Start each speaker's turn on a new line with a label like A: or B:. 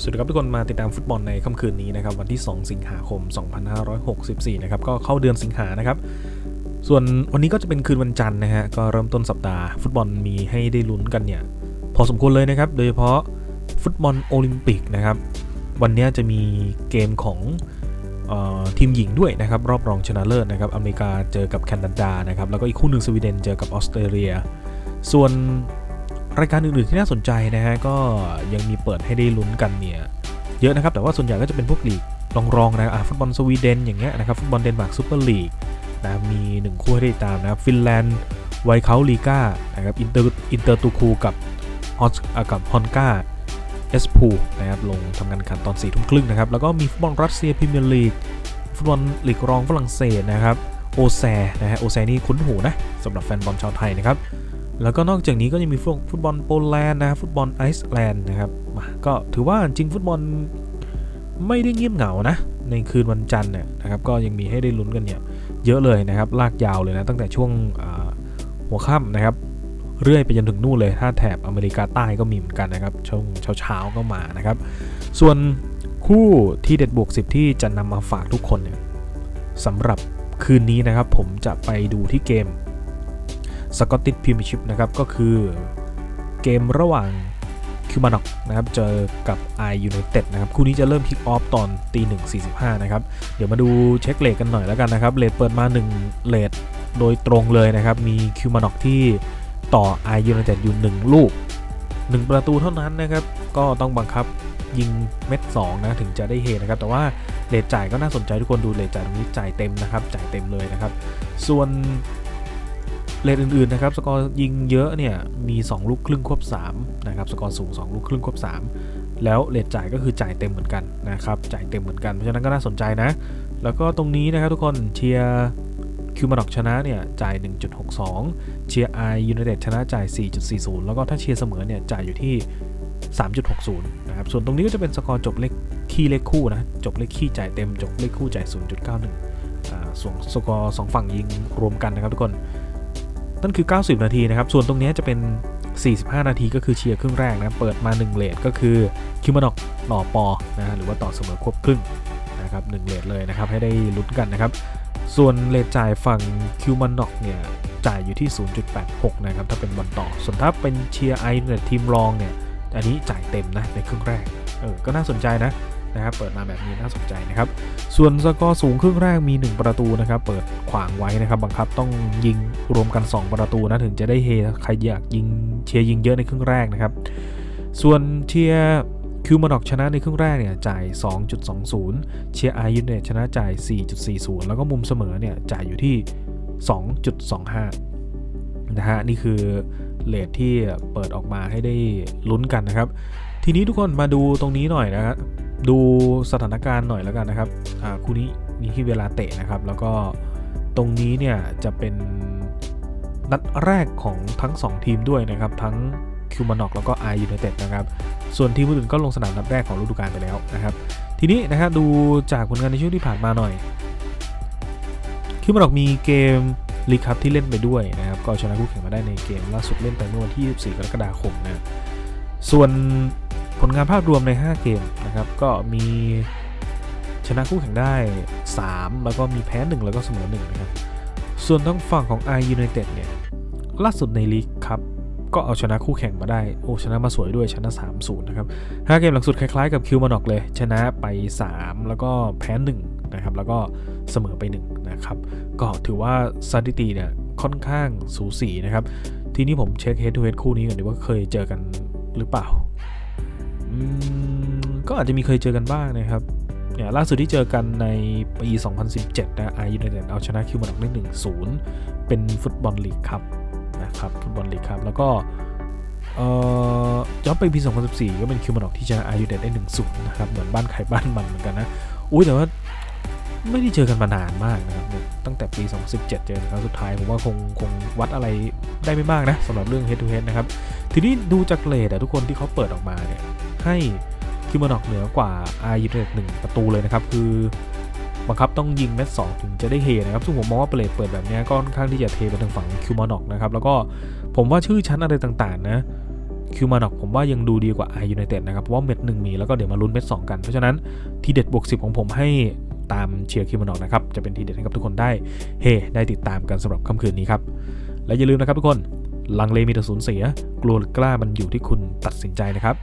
A: สวัสดีครับทุกคนมาติดตามฟุตบอลในค่ำคืนนี้นะครับวันที่ 2 สิงหาคม 2564 นะครับก็เข้าเดือนสิงหานะครับ ส่วนวันนี้ก็จะเป็นคืนวันจันทร์นะฮะก็เริ่มต้นสัปดาห์ฟุตบอลมีให้ได้ลุ้นกันเนี่ยพอสมควรเลยนะครับ โดยเฉพาะฟุตบอลโอลิมปิกนะครับวันนี้จะมีเกมของออทีมหญิงด้วยนะครับ รอบรองชนะเลิศนะครับอเมริกาเจอกับแคนาดานะครับแล้วก็อีกคู่หนึ่งสวีเดนเจอกับออสเตรเลีย ส่วน รายการอื่นๆที่น่าสนใจนะฮะก็ยังมีเปิดให้ได้ลุ้นกันเนี่ยเยอะนะครับแต่ว่าส่วนใหญ่ก็จะเป็นพวกลีกรองๆนะอะฟุตบอลสวีเดนอย่างเงี้ยนะครับฟุตบอลเดนมาร์กซูเปอร์ลีกนะมี1คู่ให้ได้ตามนะครับฟินแลนด์ไวเคาลีกานะครับอินเตอร์อินเตอร์ตูคูกับฮอสกับฮอนกาเอสพูนะครับลงทำการแข่งขันตอน4ทุ่มครึ่งนะครับแล้วก็มีฟุตบอลรัสเซียพรีเมียร์ลีกฟุตบอลลีกรองฝรั่งเศสนะครับโอแซนะฮะโอแซนี่คุ้นหูนะสำหรับแฟนบอลชาวไทยนะครับ แล้วก็นอกจากนี้ก็ยังมีฟุตบอลโปแลนด์นะครับฟุตบอลไอซ์แลนด์นะครับก็ถือว่าจริงฟุตบอลไม่ได้เงียบเหงานะ ในคืนวันจันทร์เนี่ยนะครับก็ยังมีให้ได้ลุ้นกันเนี่ยเยอะเลยนะครับลากยาวเลยนะตั้งแต่ช่วงหัวค่ำนะครับเรื่อยไปจนถึงนู่นเลย ถ้าแถบอเมริกาใต้ก็มีเหมือนกันนะครับ ช่วงเช้าๆก็มานะครับ ส่วนคู่ที่เด็ดบวก 10 ที่จะนำมาฝากทุกคนเนี่ยสำหรับคืนนี้นะครับ ผมจะไปดูที่เกม สกอตติชพรีเมียร์ชิพนะครับก็คือเกมระหว่างคิวบานอกนะครับเจอกับ i United นะครับคู่นี้จะเริ่มคิกออฟตอนตีหนึ่งสี่สิบห้านะครับเดี๋ยวมาดูเช็คเลทกันหน่อยแล้วกันนะครับเลทเปิดมา1เลทโดยตรงเลยนะครับมีคิวบานอกที่ต่อ i United อยู่ 1 ลูก 1 ประตูเท่านั้นนะครับก็ต้องบังคับยิงเม็ด2นะถึงจะได้เฮนะครับแต่ว่าเลทจ่ายก็น่าสนใจทุกคนดูเลทจ่ายตรงนี้จ่ายเต็มนะครับจ่ายเต็มเลยนะครับส่วน เลทอื่นๆนะครับสกอร์ยิงเยอะเนี่ยมี 2 ลูกครึ่งควบ3นะครับสกอร์สูง 2 ลูกครึ่งควบ 3 แล้วเลทจ่ายก็คือจ่ายเต็มเหมือนกันนะครับจ่ายเต็มเหมือนกันเพราะฉะนั้นก็น่าสนใจนะ แล้วก็ตรงนี้นะครับทุกคนเชียร์คิวมาดอกชนะเนี่ยจ่าย 1.62 เชียร์ไอยูไนเต็ดชนะจ่าย 4.40 แล้วก็ถ้าเชียร์เสมอเนี่ยจ่ายอยู่ที่ 3.60 นะครับ ส่วนตรงนี้ก็จะเป็นสกอร์จบเลขขี้เลขคู่นะ จบเลขขี้จ่ายเต็ม จบเลขคู่จ่าย 0.91 ส่วนสกอร์สองฝั่งยิงรวมกันนะครับทุกคน นั่นคือ 90 นาทีนะครับ ส่วนตรงนี้จะเป็น 45 นาทีก็คือเชียร์ครึ่งแรกนะ เปิดมา 1 เลทก็คือคิวมานอกต่อปอนะฮะหรือว่าต่อเสมอควบครึ่งนะครับ1เลทเลยนะครับ ให้ได้ลุ้นกันนะครับ ส่วนเลทจ่ายฝั่งคิวมานอกเนี่ยจ่ายอยู่ที่ 0.86 นะครับ ถ้าเป็นบอลต่อ ส่วนถ้าเป็นเชียร์ไอเนี่ยทีมรองเนี่ย อันนี้จ่ายเต็มนะในครึ่งแรก เออ ก็น่าสนใจนะ นะครับเปิดมาแบบนี้น่าสนใจนะครับ ส่วนสกอร์สูงครึ่งแรกมี 1 ประตูนะครับ เปิดขวางไว้นะครับ บังคับต้องยิงรวมกัน 2 ประตูนะถึงจะได้เฮใครอยากยิงเชียร์ยิงเยอะในครึ่งแรกนะครับ ส่วนเชียร์คิวมาดอกชนะในครึ่งแรกเนี่ยจ่าย 2.20 เชียร์ไอยูเนตชนะจ่าย 4.40 แล้วก็มุมเสมอเนี่ยจ่ายอยู่ที่ 2.25 นะฮะนี่คือเลทที่เปิดออกมาให้ได้ลุ้นกันนะครับ ทีนี้ทุกคนมาดูตรงนี้หน่อยนะครับ ดูสถานการณ์หน่อยแล้วกันนะครับอ่าคู่นี้มีที่เวลาเตะนะครับ แล้วก็ตรงนี้เนี่ยจะเป็นนัดแรกของทั้ง 2 ทีมด้วยนะครับ ทั้งคิวมานอกแล้วก็ไอยูไนเต็ดนะครับ ส่วนทีมอื่นก็ลงสนามนัดแรกของฤดูกาลไปแล้วนะครับ ทีนี้นะครับดูจากผลงานในช่วงที่ผ่านมาหน่อยคิวมานอกมีเกมลีกคัพที่เล่นไปด้วยนะครับ ก็ชนะคู่แข่งมาได้ในเกมล่าสุดเล่นไปเมื่อวันที่ 24 กรกฎาคมนะ ส่วน ลงานภาพรวมใน 5 เกมนะครับ ก็มีชนะคู่แข่งได้ 3 แล้วก็มีแพ้ 1 แล้วก็เสมอ1นะครับ ส่วนทางฝั่งของ i United เนี่ย ล่าสุดในลีกครับ ก็เอาชนะคู่แข่งมาได้ โอ้ ชนะมาสวยด้วย ชนะ 3-0 นะครับ 5 เกมหลังสุดคล้ายๆกับคิวมานอกเลย ชนะไป 3 แล้วก็แพ้ 1 นะครับ แล้วก็เสมอไป 1 นะครับ ก็ถือว่าสถิติเนี่ยค่อนข้างสูสีนะครับ ทีนี้ผมเช็ค head to head คู่นี้ก่อนดีว่าเคยเจอกันหรือเปล่า ก็อาจจะมีเคยเจอกันบ้างนะครับเนี่ยล่าสุดที่เจอกันในปี 2017 นะไอยูไนเต็ดเอาชนะคิวมาดอกได้1-0 เป็นฟุตบอลลีกครับนะครับฟุตบอลลีกครับแล้วก็เอ่อย้อนไปปี 2014 ก็เป็นคิวมาดอกที่ชนะไอยูไนเต็ดได้1-0 นะครับ เหมือนบ้านใครบ้านมันเหมือนกันนะ อุ้ยแต่ว่าไม่ได้เจอกันมานานมากนะครับ ตั้งแต่ปี 2017 เจอกันครั้งสุดท้าย ผมว่าคงคงวัดอะไรได้ไม่มากนะสำหรับเรื่อง head to head นะครับ ทีนี้ดูจากเลดอะทุกคนที่เขาเปิดออกมาเนี่ย ให้คิวมานอกเหนือกว่าอายูเนตหนึ่งประตูเลยนะครับ คือบังคับต้องยิงแมตช์สองถึงจะได้เฮนะครับ ซึ่งผมมองว่าเปรตเปิดแบบนี้ก็ค่อนข้างที่จะเทไปทางฝั่งคิวมานอกนะครับ แล้วก็ผมว่าชื่อชั้นอะไรต่างๆ นะคิวมาดอกผมว่ายังดูดีกว่าไอยูไนเต็ดนะครับ เพราะว่าเม็ดหนึ่งมีแล้วก็เดี๋ยวมาลุ้นเม็ดสองกัน เพราะฉะนั้นทีเด็ดบวก10ของผมให้ตามเชียร์คิวมาดอกนะครับ จะเป็นทีเด็ดให้กับทุกคนได้เฮได้ติดตามกันสำหรับค่ำคืนนี้ครับ และอย่าลืมนะครับทุกคนลังเลมีแต่สูญเสีย กลัวหรือกล้ามันอยู่ที่คุณตัดสินใจนะครับ